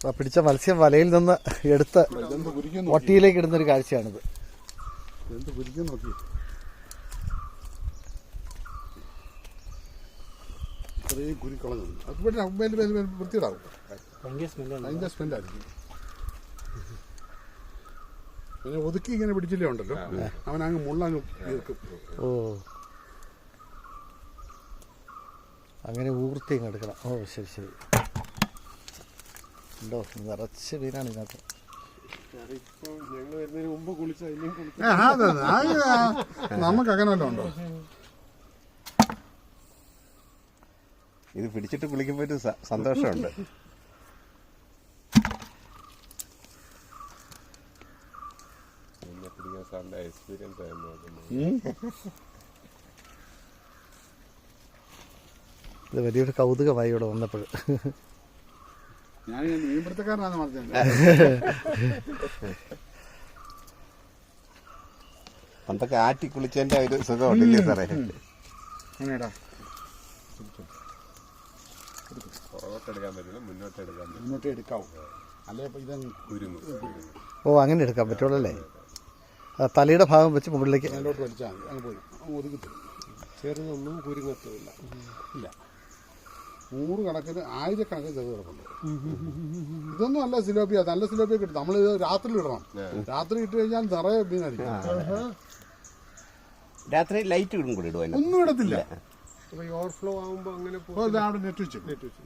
ആ പിടിച്ച മത്സ്യം വലയിൽ നിന്ന് എടുത്ത് ഒട്ടിയിലേക്ക് ഇടുന്ന ഒരു കാഴ്ചയാണിത്. പിന്നെ ഒതുക്കി ഇങ്ങനെ പിടിച്ചില്ലേ ഉണ്ടല്ലോ? അവൻ അങ്ങ് ഓ. അങ്ങനെ ഊർത്തി ഇങ്ങ് എടുക്കണം. ഓ ശരി ശരി. ഉണ്ടോ? നിറച്ച് മീനാണ് ഇതിനകത്ത്. നമുക്ക് അങ്ങനെ വല്ലതും ഉണ്ടോ? ഇത് പിടിച്ചിട്ട് കുളിക്കുമ്പോ ഒരു സന്തോഷമുണ്ട്. എക്സ്പീരിയൻസ് ആയിരുന്നു ഇത് വലിയൊരു കൗതുകമായി ഇവിടെ വന്നപ്പോൾ ഞാൻ മീൻപിടുത്തക്കാരനാണ് പറഞ്ഞത് പണ്ടൊക്കെ ആറ്റി കുളിച്ചതിന്റെ ഒരു സുഖമുണ്ടല്ലേ സാറേ? അങ്ങനെടാ. മുന്നോട്ട് എടുക്കാവും അല്ലേ ഇപ്പൊ ഇതങ്ങ് കുരുങ്ങും. ഓ അങ്ങനെ എടുക്കാൻ പറ്റുള്ളൂ അല്ലേ തലയുടെ ഭാഗം വെച്ച് മുകളിലേക്ക് അതിലോട്ട് വലിച്ചാൽ മതി. അങ്ങ് പോയി. അങ്ങ് ഒതുക്കി തരും ചെറുതൊന്നും കുരുങ്ങത്തുമില്ല ഇല്ല. നൂറ് കണക്കിന് ആയിരക്കണക്കിന് ചെറുത് കിടപ്പുണ്ട്. ഇതൊന്നും അല്ല സിലോപ്പിയ നല്ല സിലോപ്പിയ കിട്ടും. നമ്മൾ ഇത് രാത്രി ഇടണം. രാത്രി ഇട്ട് കഴിഞ്ഞാൽ നിറയെ മീനായിരിക്കും രാത്രി ലൈറ്റ് ഇടും കൂടി ഇടുവാൻ ഒന്നും ഇടത്തില്ല. ഓവർഫ്ലോ ആകുമ്പോ അങ്ങനെ അവിടെ നെറ്റ് വെച്ചു. നെറ്റ് വെച്ചു.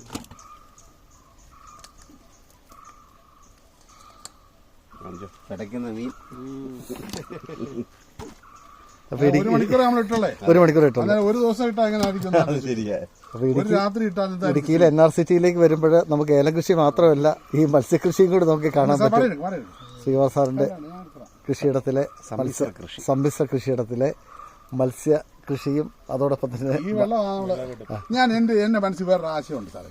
കിടക്കുന്ന മീൻ. ഒരു മണിക്കൂർ നമ്മൾ ഇട്ടോളേ ഒരു മണിക്കൂർ ഇട്ടു അല്ല ഒരു ദിവസം ഇട്ടാ എങ്ങനെ ആയിരിക്കും ശരിയാ. ഒരു ഇടുക്കി രാത്രി ഇട്ടാൽ ഇടുക്കിയിലെ എൻ ആർ സിറ്റിയിലേക്ക് വരുമ്പോൾ നമുക്ക് ഏലകൃഷി മാത്രമല്ല ഈ മത്സ്യകൃഷിയും കൂടി നമുക്ക് കാണാൻ പറ്റും. ശ്രീവാസ് സാറിന്റെ. കൃഷിയിടത്തിലെ സമ്മിശ്ര മത്സ്യ കൃഷി. സമ്മിശ്ര കൃഷിയിടത്തിലെ മത്സ്യ കൃഷിയും അതോടൊപ്പം തന്നെ ഈ വെള്ളം നമ്മൾ ഞാൻ എന്റെ എന്റെ മനസ്സിൽ വേറൊരു ആശയമുണ്ട് സാറേ.